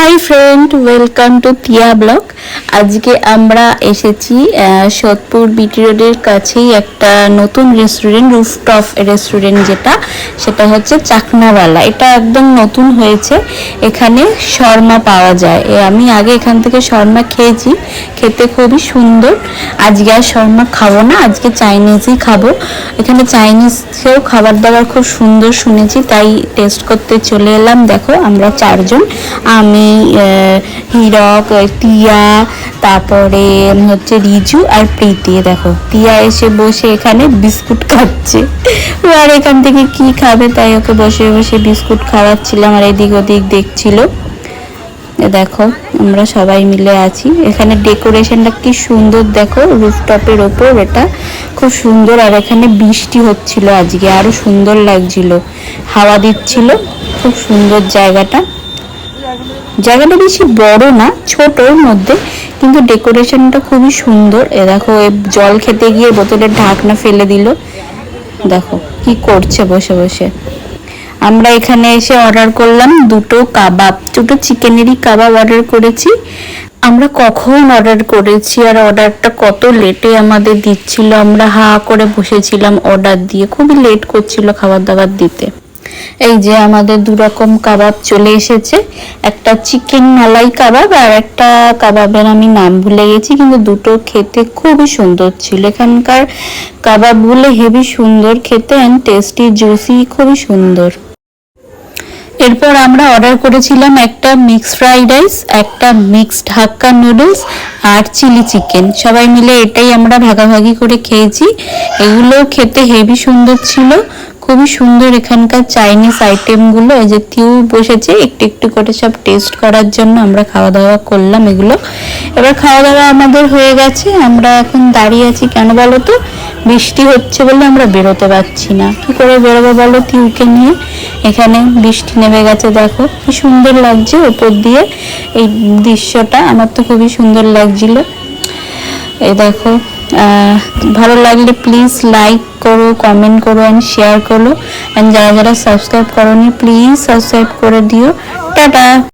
Hi friend welcome to Tiya blog আজকে আমরা এসেছি সোদপুর বিটি রোডের কাছেই একটা নতুন রেস্টুরেন্ট রুফটপ রেস্টুরেন্ট যেটা, সেটা হচ্ছে চাকনাওয়ালা। এটা একদম নতুন হয়েছে। এখানে শর্মা পাওয়া যায়। আমি আগে এখান থেকে শর্মা খেয়েছি। খেতে খুবই সুন্দর। আজকে আর শর্মা খাব না, আজকে চাইনিজই খাব। এখানে চাইনিজেও খাবার দাবার খুব সুন্দর শুনেছি, তাই টেস্ট করতে চলে এলাম। দেখো, আমরা চারজন। আমি হীরক টিয়া, তারপরে হচ্ছে রিজু আর প্রীতি দেখো। টিয়া এসে বসে এখানে বিস্কুট খাচ্ছে। ও আর এখান থেকে কি খাবে? তাই ওকে বসে বসে বিস্কুট খাওয়াচ্ছিলাম আর এদিক ওদিক দেখছিল। দেখো, আমরা সবাই মিলে আছি। এখানে ডেকোরেশনটা কি সুন্দর, দেখো, রুফটপের ওপর এটা খুব সুন্দর। আর এখানে বৃষ্টি হচ্ছিল আজকে, আরও সুন্দর লাগছিল। হাওয়া দিচ্ছিল, খুব সুন্দর জায়গাটা। জায়গাটা বেশি বড় না, ছোটর মধ্যে, কিন্তু ডেকোরেশনটা খুবই সুন্দর। এ দেখো জল খেতে গিয়ে বোতলের ঢাকনা ফেলে দিল। দেখো, কি করছে বসে বসে। আমরা এখানে এসে অর্ডার করলাম দুটো কাবাব, দুটো চিকেনেরই কাবাব অর্ডার করেছি। আমরা কখন অর্ডার করেছি আর অর্ডারটা কত লেটে আমাদের দিচ্ছিল? আমরা হা করে বসেছিলাম অর্ডার দিয়ে। খুবই লেট করছিল খাবার দাবার দিতে। এই যে আমাদের দু রকম কাবাব চলে এসেছে। একটা চিকেন মালাই কাবাব আর একটা কাবাবের আমি নাম ভুলে গেছি, কিন্তু দুটো খেতে খুবই সুন্দর ছিল। এখানকার কাবাবগুলো হেভি সুন্দর খেতে অ্যান্ড টেস্টি জুসি খুবই সুন্দর। এরপর আমরা অর্ডার করেছিলাম একটা মিক্স ফ্রাইড রাইস একটা মিক্সড হাক্কা নুডলস আর চিলি চিকেন সবাই মিলে এটাই আমরা ভাগাভাগি করে খেয়েছি। এগুলো খেতে হেভি সুন্দর ছিল। খুবই সুন্দর এখানকার চাইনিজ আইটেমগুলো এই যে টিউ বসেছে, একটু একটু করে সব টেস্ট করার জন্য আমরা খাওয়া দাওয়া করলাম এগুলো। এবার খাওয়া দাওয়া আমাদের হয়ে গেছে। আমরা এখন দাঁড়িয়ে আছি কেন বলো তো? বৃষ্টি হচ্ছে বলে আমরা বেরোতে পারছি না। কি করে বেরোবো বলো টিউকে নিয়ে? এখানে বৃষ্টি নেমে গেছে, দেখো। কি সুন্দর লাগছে ওপর দিয়ে। এই দৃশ্যটা আমার তো খুবই সুন্দর লাগছিল। এই দেখো ভালো লাগলে প্লিজ লাইক করো কমেন্ট করো অ্যান্ড শেয়ার করো। অ্যান্ড যারা যারা সাবস্ক্রাইব করো প্লিজ সাবস্ক্রাইব করে দিও। টাটা!